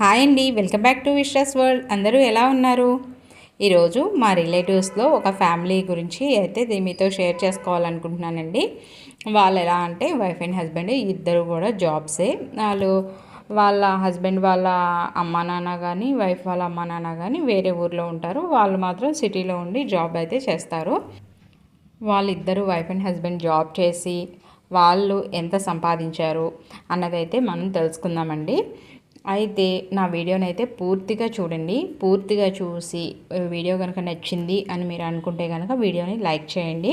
Hi అండి welcome back to Vishwas world. అందరూ ఎలా ఉన్నారు? ఈరోజు మా రిలేటివ్స్లో ఒక ఫ్యామిలీ గురించి అయితే దీ- మీతో షేర్ చేసుకోవాలనుకుంటున్నానండి. వాళ్ళు ఎలా అంటే వైఫ్ అండ్ హస్బెండ్ ఇద్దరు కూడా జాబ్సే. వాళ్ళు వాళ్ళ హస్బెండ్ వాళ్ళ అమ్మ నాన్న కానీ వైఫ్ వాళ్ళ అమ్మ నాన్న కానీ వేరే ఊర్లో ఉంటారు. వాళ్ళు మాత్రం సిటీలో ఉండి జాబ్ అయితే చేస్తారు. వాళ్ళిద్దరూ వైఫ్ అండ్ హస్బెండ్ జాబ్ చేసి వాళ్ళు ఎంత సంపాదించారు అన్నదైతే మనం తెలుసుకుందామండి. అయితే నా వీడియోని అయితే పూర్తిగా చూడండి. పూర్తిగా చూసి వీడియో కనుక నచ్చింది అని మీరు అనుకుంటే కనుక వీడియోని లైక్ చేయండి.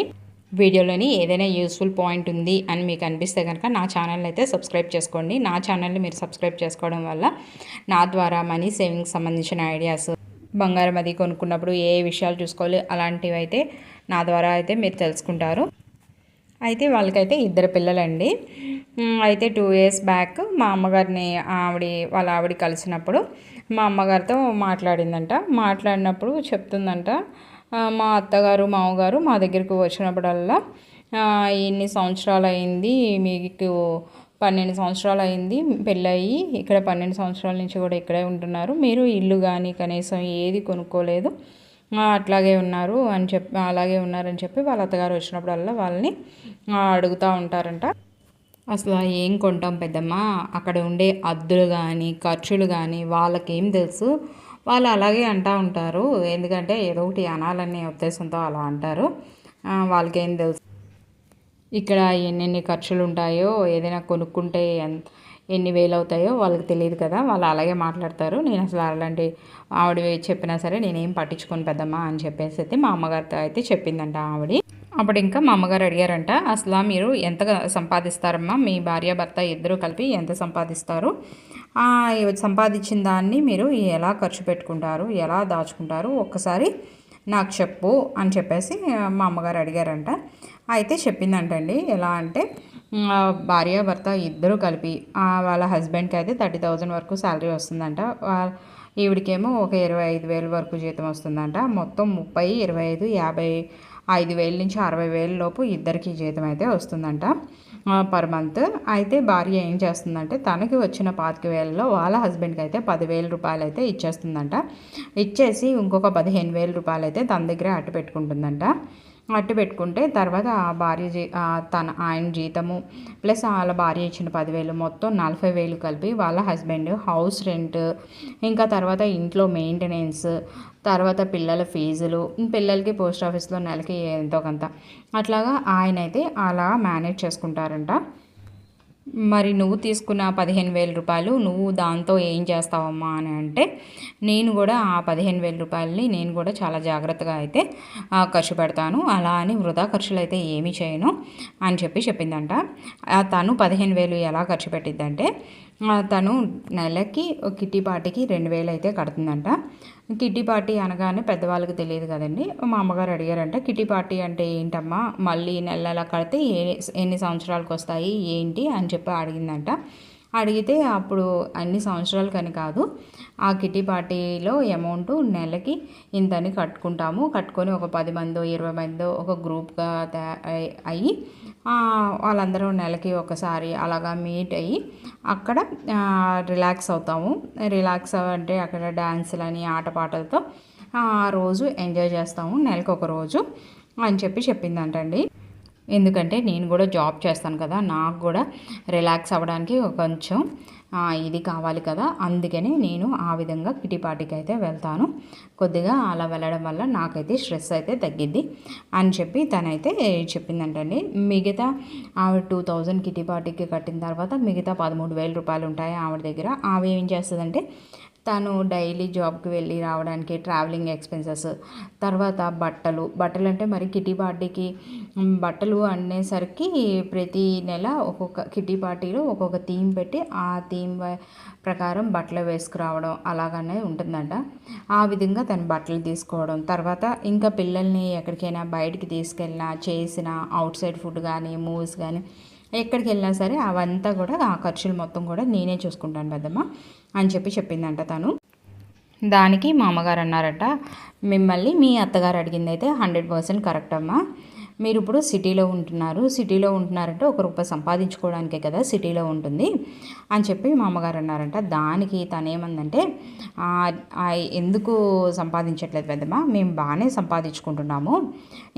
వీడియోలోని ఏదైనా యూస్ఫుల్ పాయింట్ ఉంది అని మీకు అనిపిస్తే కనుక నా ఛానల్ అయితే సబ్స్క్రైబ్ చేసుకోండి. నా ఛానల్ని మీరు సబ్స్క్రైబ్ చేసుకోవడం వల్ల నా ద్వారా మనీ సేవింగ్స్ సంబంధించిన ఐడియాస్ బంగారం అది కొనుక్కున్నప్పుడు ఏ ఏ విషయాలు చూసుకోవాలి అలాంటివి అయితే నా ద్వారా అయితే మీరు తెలుసుకుంటారు. అయితే వాళ్ళకైతే ఇద్దరు పిల్లలండి. అయితే టూ ఇయర్స్ బ్యాక్ మా అమ్మగారిని ఆవిడ వాళ్ళ ఆవిడ కలిసినప్పుడు మా అమ్మగారితో మాట్లాడిందంట. మాట్లాడినప్పుడు చెప్తుందంట మా అత్తగారు మామగారు మా దగ్గరికి వచ్చినప్పుడల్లా ఇన్ని సంవత్సరాలు అయింది మీకు పన్నెండు సంవత్సరాలు అయింది పెళ్ళయి ఇక్కడ పన్నెండు సంవత్సరాల నుంచి కూడా ఇక్కడే ఉంటున్నారు. మీరు ఇల్లు కానీ కనీసం ఏది కొనుక్కోలేదు. అట్లాగే ఉన్నారు అని చెప్పి అలాగే ఉన్నారని చెప్పి వాళ్ళ అత్తగారు వచ్చినప్పుడల్లా వాళ్ళని అడుగుతూ ఉంటారంట. అసలు ఏం కొంటాం పెద్దమ్మ? అక్కడ ఉండే అద్దులు కానీ ఖర్చులు కానీ వాళ్ళకేం తెలుసు? వాళ్ళు అలాగే అంటూ ఉంటారు. ఎందుకంటే ఏదో ఒకటి అనాలనే ఉద్దేశంతో అలా అంటారు. వాళ్ళకేం తెలుసు? ఇక్కడ ఎన్నెన్ని ఖర్చులు ఉంటాయో ఏదైనా కొనుక్కుంటే ఎంత ఎన్ని వేలు అవుతాయో వాళ్ళకి తెలియదు కదా వాళ్ళు అలాగే మాట్లాడతారు. నేను అసలు అలాంటి ఆవిడ చెప్పినా సరే నేనేం పట్టించుకోను పెద్దమ్మా అని చెప్పేసి అయితే మా అమ్మగారితో అయితే చెప్పిందంట ఆవిడ. అప్పుడు ఇంకా మా అమ్మగారు అడిగారంట అసలు మీరు ఎంత సంపాదిస్తారమ్మా? మీ భార్య భర్త ఇద్దరూ కలిపి ఎంత సంపాదిస్తారు? సంపాదించిన దాన్ని మీరు ఎలా ఖర్చు పెట్టుకుంటారు? ఎలా దాచుకుంటారు? ఒక్కసారి నాకు చెప్పు అని చెప్పేసి మా అమ్మగారు అడిగారంట. అయితే చెప్పిందంటండి ఎలా అంటే భార్య భర్త ఇద్దరూ కలిపి వాళ్ళ హస్బెండ్కి అయితే థర్టీ థౌజండ్ వరకు శాలరీ వస్తుందంట. ఈవిడికేమో ఒక ఇరవై ఐదు వేల వరకు జీతం వస్తుందంట. మొత్తం ముప్పై ఇరవై ఐదు యాభై ఐదు వేల నుంచి అరవై వేల లోపు ఇద్దరికి జీతం అయితే వస్తుందంట పర్ మంత్. అయితే భార్య ఏం చేస్తుందంటే తనకి వచ్చిన పాతిక వేలలో వాళ్ళ హస్బెండ్కి అయితే పదివేల రూపాయలు అయితే ఇచ్చేస్తుందంట. ఇచ్చేసి ఇంకొక పదిహేను వేల రూపాయలు అయితే తన దగ్గర అట్టు పెట్టుకుంటుందంట. అట్టు పెట్టుకుంటే తర్వాత ఆ భార్య జీ తన ఆయన జీతము ప్లస్ వాళ్ళ భార్య ఇచ్చిన పదివేలు మొత్తం నలభై వేలు కలిపి వాళ్ళ హస్బెండ్ హౌస్ రెంట్ ఇంకా తర్వాత ఇంట్లో మెయింటెనెన్స్ తర్వాత పిల్లల ఫీజులు పిల్లలకి పోస్ట్ ఆఫీస్లో నెలకి ఎంతో కొంత. అట్లాగా ఆయన అయితే అలా మేనేజ్ చేసుకుంటారంట. మరి నువ్వు తీసుకున్న పదిహేను వేల రూపాయలు నువ్వు దాంతో ఏం చేస్తావమ్మా అని అంటే నేను కూడా ఆ పదిహేను వేల రూపాయలని నేను కూడా చాలా జాగ్రత్తగా అయితే ఖర్చు పెడతాను. అలా అని వృధా ఖర్చులు అయితే ఏమీ చేయను అని చెప్పి చెప్పిందంట. తను పదిహేను వేలు ఎలా ఖర్చు పెట్టిద్దంటే తను నెలకి ఒక కిట్టి రెండు వేలు అయితే కడుతుందంట. కిట్టి పార్టీ అనగానే పెద్దవాళ్ళకి తెలియదు కదండి. మా అమ్మగారు అడిగారంట కిట్టి పార్టీ అంటే ఏంటమ్మా? మళ్ళీ నెల నెల కడితే ఏ ఎన్ని సంవత్సరాలకు వస్తాయి ఏంటి? అని చెప్పి అడిగిందంట. అడిగితే అప్పుడు అన్ని సంవత్సరాలకని కాదు. ఆ కిటీ పార్టీలో అమౌంట్ నెలకి ఇంతని కట్టుకుంటాము. కట్టుకొని ఒక పది మందో ఇరవై మందో ఒక గ్రూప్గా అయ్యి వాళ్ళందరూ నెలకి ఒకసారి అలాగా మీట్ అయ్యి అక్కడ రిలాక్స్ అవుతాము. రిలాక్స్ అంటే అక్కడ డ్యాన్సులని ఆటపాటలతో ఆ రోజు ఎంజాయ్ చేస్తాము. నెలకు ఒక రోజు అని చెప్పి చెప్పిందంటండి. ఎందుకంటే నేను కూడా జాబ్ చేస్తాను కదా నాకు కూడా రిలాక్స్ అవ్వడానికి కొంచెం ఇది కావాలి కదా. అందుకని నేను ఆ విధంగా కిటిపాటికి అయితే వెళ్తాను. కొద్దిగా అలా వెళ్ళడం వల్ల నాకైతే స్ట్రెస్ అయితే తగ్గిద్ది అని చెప్పి తనైతే చెప్పిందంటండి. మిగతా ఆవిడ టూ థౌజండ్ కిటిపాటికి కట్టిన తర్వాత మిగతా పదమూడు వేల రూపాయలు ఉంటాయి ఆవిడ దగ్గర. అవి ఏం చేస్తుందంటే తను డైలీ జాబ్కి వెళ్ళి రావడానికి ట్రావెలింగ్ ఎక్స్పెన్సెస్ తర్వాత బట్టలు. బట్టలు అంటే మరి కిటీ పార్టీకి బట్టలు అనేసరికి ప్రతి నెల ఒక్కొక్క కిటీ పార్టీలో ఒక్కొక్క థీమ్ పెట్టి ఆ థీమ్ ప్రకారం బట్టలు వేసుకురావడం అలాగనే ఉంటుందంట. ఆ విధంగా తను బట్టలు తీసుకోవడం. తర్వాత ఇంకా పిల్లల్ని ఎక్కడికైనా బయటికి తీసుకెళ్ళినా చేసిన అవుట్ సైడ్ ఫుడ్ కానీ మూవీస్ కానీ ఎక్కడికి వెళ్ళినా సరే అవంతా కూడా ఆ ఖర్చులు మొత్తం కూడా నేనే చూసుకుంటాను పెద్దమ్మ. అని చెప్పి చెప్పిందంట తను. దానికి మా అమ్మగారు అన్నారట మిమ్మల్ని మీ అత్తగారు అడిగింది అయితే హండ్రెడ్ పర్సెంట్ కరెక్ట్ అమ్మా. మీరు ఇప్పుడు సిటీలో ఉంటున్నారు సిటీలో ఉంటున్నారంటే ఒక రూపాయి సంపాదించుకోవడానికే కదా సిటీలో ఉంటుంది అని చెప్పి మా అమ్మగారు అన్నారంట. దానికి తనేమందంటే ఎందుకు సంపాదించట్లేదు పెద్దమ్మ? మేము బాగానే సంపాదించుకుంటున్నాము.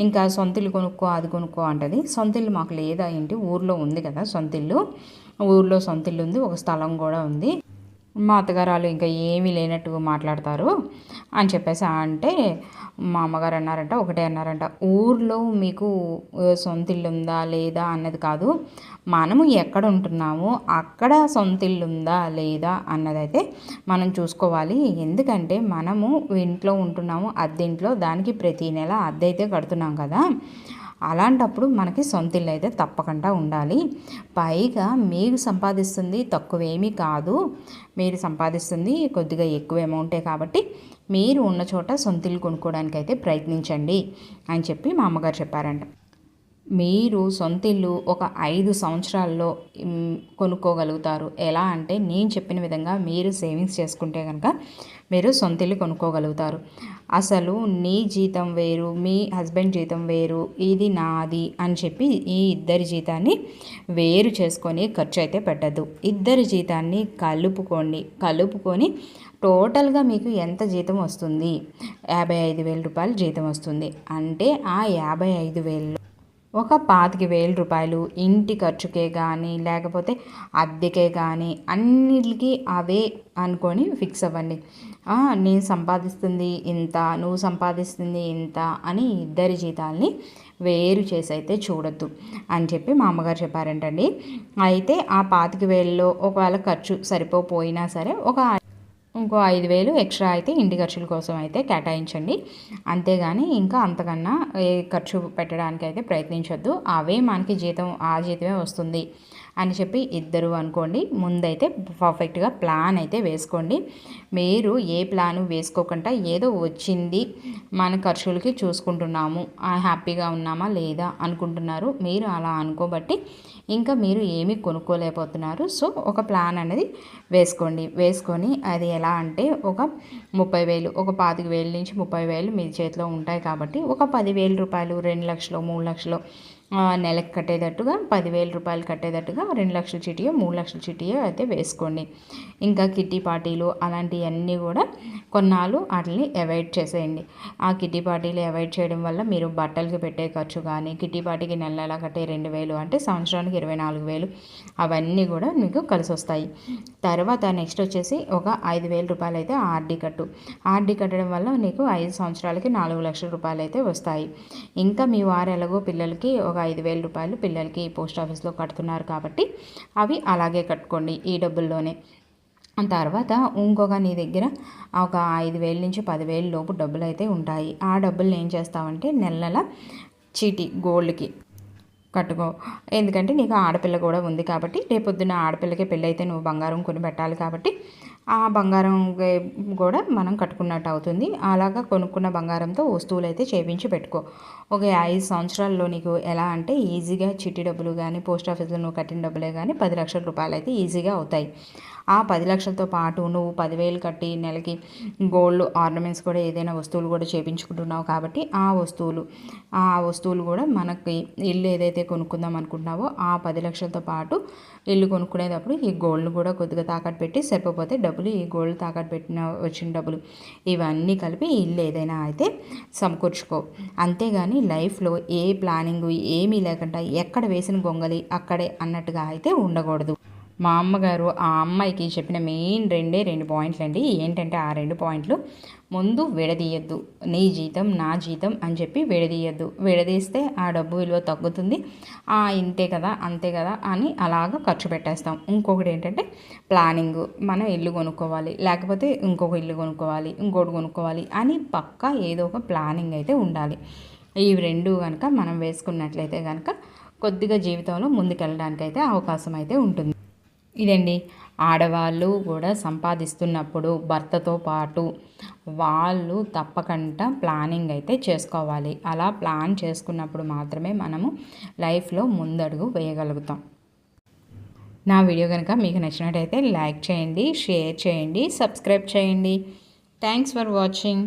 ఇంకా సొంతిల్లు కొనుక్కో అది కొనుక్కో అంటది. సొంతిల్లు మాకు లేదా ఏంటి? ఊర్లో ఉంది కదా సొంతిల్లు ఊర్లో సొంతిల్లు ఉంది ఒక స్థలం కూడా ఉంది. మా అత్తగారు ఇంకా ఏమీ లేనట్టు మాట్లాడతారు అని చెప్పేసి అంటే మా అమ్మగారు అన్నారంట ఒకటే అన్నారంట ఊర్లో మీకు సొంత ఇల్లు ఉందా లేదా అన్నది కాదు మనము ఎక్కడ ఉంటున్నామో అక్కడ సొంత ఇల్లు ఉందా లేదా అన్నదైతే మనం చూసుకోవాలి. ఎందుకంటే మనము ఇంట్లో ఉంటున్నాము అద్దె ఇంట్లో దానికి ప్రతి నెల అద్దె అయితే కడుతున్నాం కదా. అలాంటప్పుడు మనకి సొంత ఇల్లు అయితే తప్పకుండా ఉండాలి. పైగా మీరు సంపాదిస్తుంది తక్కువేమీ కాదు. మీరు సంపాదిస్తుంది కొద్దిగా ఎక్కువ అమౌంటే కాబట్టి మీరు ఉన్న చోట సొంత ఇల్లు కొనుక్కోవడానికి అయితే ప్రయత్నించండి అని చెప్పి మా అమ్మగారు చెప్పారంట. మీరు సొంత ఇల్లు ఒక ఐదు సంవత్సరాల్లో కొనుక్కోగలుగుతారు. ఎలా అంటే నేను చెప్పిన విధంగా మీరు సేవింగ్స్ చేసుకుంటే కనుక మీరు సొంత ఇల్లు కొనుక్కోగలుగుతారు. అసలు నీ జీతం వేరు మీ హస్బెండ్ జీతం వేరు ఇది నాది అని చెప్పి ఈ ఇద్దరి జీతాన్ని వేరు చేసుకొని ఖర్చు అయితే పెట్టద్దు. ఇద్దరి జీతాన్ని కలుపుకోండి. కలుపుకొని టోటల్గా మీకు ఎంత జీతం వస్తుంది? యాభై ఐదు వేల రూపాయలు జీతం వస్తుంది. అంటే ఆ యాభై ఐదు వేలు ఒక పాతిక వేల రూపాయలు ఇంటి ఖర్చుకే కానీ లేకపోతే అద్దెకే కానీ అన్నిటికీ అవే అనుకొని ఫిక్స్ అవ్వండి. నేను సంపాదిస్తుంది ఇంత నువ్వు సంపాదిస్తుంది ఇంత అని ఇద్దరి జీతాల్ని వేరు చేసి అయితే చూడొద్దు అని చెప్పి మా అమ్మగారు చెప్పారంటండి. అయితే ఆ పాతిక వేలలో ఒకవేళ ఖర్చు సరిపోపోయినా సరే ఒక ఇంకో ఐదు వేలు ఎక్స్ట్రా అయితే ఇంటి ఖర్చుల కోసం అయితే కేటాయించండి. అంతేగాని ఇంకా అంతకన్నా ఏ ఖర్చు పెట్టడానికి అయితే ప్రయత్నించొద్దు. అవే మనకి జీతం ఆ జీతమే వస్తుంది. అని చెప్పి ఇద్దరు అనుకోండి. ముందైతే పర్ఫెక్ట్గా ప్లాన్ అయితే వేసుకోండి. మీరు ఏ ప్లాన్ వేసుకోకుండా ఏదో వచ్చింది మన ఖర్చులకి చూసుకుంటున్నాము. హ్యాపీగా ఉన్నామా లేదా అనుకుంటున్నారు. మీరు అలా అనుకోబట్టి ఇంకా మీరు ఏమీ కొనుక్కోలేకపోతున్నారు. సో ఒక ప్లాన్ అనేది వేసుకోండి. వేసుకొని అది ఎలా అంటే ఒక ముప్పై వేలు ఒక పాతిక వేలు నుంచి ముప్పై వేలు మీ చేతిలో ఉంటాయి కాబట్టి ఒక పదివేల రూపాయలు రెండు లక్షలు మూడు లక్షలు నెలకు కట్టేటట్టుగా పదివేల రూపాయలు కట్టేటట్టుగా రెండు లక్షల చీటీయో మూడు లక్షల చీటీయో అయితే వేసుకోండి. ఇంకా కిట్టి పార్టీలు అలాంటివన్నీ కూడా కొన్నాళ్ళు వాటిని అవాయిడ్ చేసేయండి. ఆ కిట్టి పార్టీలు అవాయిడ్ చేయడం వల్ల మీరు బట్టలకి పెట్టే ఖర్చు కానీ కిట్టి పార్టీకి నెల నెల కట్టే రెండు వేలు అంటే సంవత్సరానికి ఇరవై నాలుగు వేలు అవన్నీ కూడా మీకు కలిసి వస్తాయి. తర్వాత నెక్స్ట్ వచ్చేసి ఒక ఐదు వేల రూపాయలు అయితే ఆర్డీ కట్టు. ఆర్డీ కట్టడం వల్ల నీకు ఐదు సంవత్సరాలకి నాలుగు లక్షల రూపాయలు అయితే వస్తాయి. ఇంకా మీ వారు ఎలాగో పిల్లలకి ఒక ఐదు వేల రూపాయలు పిల్లలకి పోస్ట్ ఆఫీస్లో కడుతున్నారు కాబట్టి అవి అలాగే కట్టుకోండి ఈ డబ్బుల్లోనే. తర్వాత ఇంకొక నీ దగ్గర ఒక ఐదు వేల నుంచి పదివేల లోపు డబ్బులు అయితే ఉంటాయి. ఆ డబ్బులు ఏం చేస్తావంటే నెల నెల చీటీ గోల్డ్కి కట్టుకో. ఎందుకంటే నీకు ఆడపిల్ల కూడా ఉంది కాబట్టి రేపొద్దున ఆడపిల్లకి పెళ్ళైతే నువ్వు బంగారం కొని పెట్టాలి కాబట్టి ఆ బంగారం కూడా మనం కట్టుకున్నట్టు అవుతుంది. అలాగా కొనుక్కున్న బంగారంతో వస్తువులు అయితే చేపించి పెట్టుకో. ఒక ఐదు సంవత్సరాల్లో నీకు ఎలా అంటే ఈజీగా చిట్టి డబ్బులు కానీ పోస్ట్ ఆఫీస్లో నువ్వు కట్టిన డబ్బులే కానీ పది లక్షల రూపాయలు అయితే ఈజీగా అవుతాయి. ఆ పది లక్షలతో పాటు నువ్వు పదివేలు కట్టి నెలకి గోల్డ్ ఆర్నమెంట్స్ కూడా ఏదైనా వస్తువులు కూడా చేపించుకుంటున్నావు కాబట్టి ఆ వస్తువులు ఆ వస్తువులు కూడా మనకి ఇల్లు ఏదైతే కొనుక్కుందాం అనుకుంటున్నావో ఆ పది లక్షలతో పాటు ఇల్లు కొనుక్కునేటప్పుడు ఈ గోల్డ్ కూడా కొద్దిగా తాకట్టు పెట్టి సరిపోతే డబ్బులు ఈ గోల్డ్ తాకట్టు పెట్టిన వచ్చిన డబ్బులు ఇవన్నీ కలిపి ఇల్లు ఏదైనా అయితే సమకూర్చుకో. అంతేగాని లైఫ్లో ఏ ప్లానింగ్ ఏమీ లేకుండా ఎక్కడ వేసిన గొంగలి అక్కడే అన్నట్టుగా అయితే ఉండకూడదు. మా అమ్మగారు ఆ అమ్మాయికి చెప్పిన మెయిన్ రెండే రెండు పాయింట్లు అండి. ఏంటంటే ఆ రెండు పాయింట్లు ముందు విడదీయద్దు. నీ జీతం నా జీతం అని చెప్పి విడదీయద్దు. విడదీస్తే ఆ డబ్బు విలువ తగ్గుతుంది. ఆ ఇంతే కదా అంతే కదా అని అలాగ ఖర్చు పెట్టేస్తాం. ఇంకొకటి ఏంటంటే ప్లానింగ్. మనం ఇల్లు కొనుక్కోవాలి. లేకపోతే ఇంకొక ఇల్లు కొనుక్కోవాలి ఇంకోటి కొనుక్కోవాలి అని పక్కా ఏదో ఒక ప్లానింగ్ అయితే ఉండాలి. ఈ రెండు కనుక మనం వేసుకున్నట్లయితే కనుక కొద్దిగా జీవితంలో ముందుకెళ్ళడానికి అయితే అవకాశం అయితే ఉంటుంది. ఇదండి. ఆడవాళ్ళు కూడా సంపాదిస్తున్నప్పుడు భర్తతో పాటు వాళ్ళు తప్పకుండా ప్లానింగ్ అయితే చేసుకోవాలి. అలా ప్లాన్ చేసుకున్నప్పుడు మాత్రమే మనము లైఫ్లో ముందడుగు వేయగలుగుతాం. నా వీడియో కనుక మీకు నచ్చినట్టయితే లైక్ చేయండి షేర్ చేయండి సబ్స్క్రైబ్ చేయండి. Thanks for watching.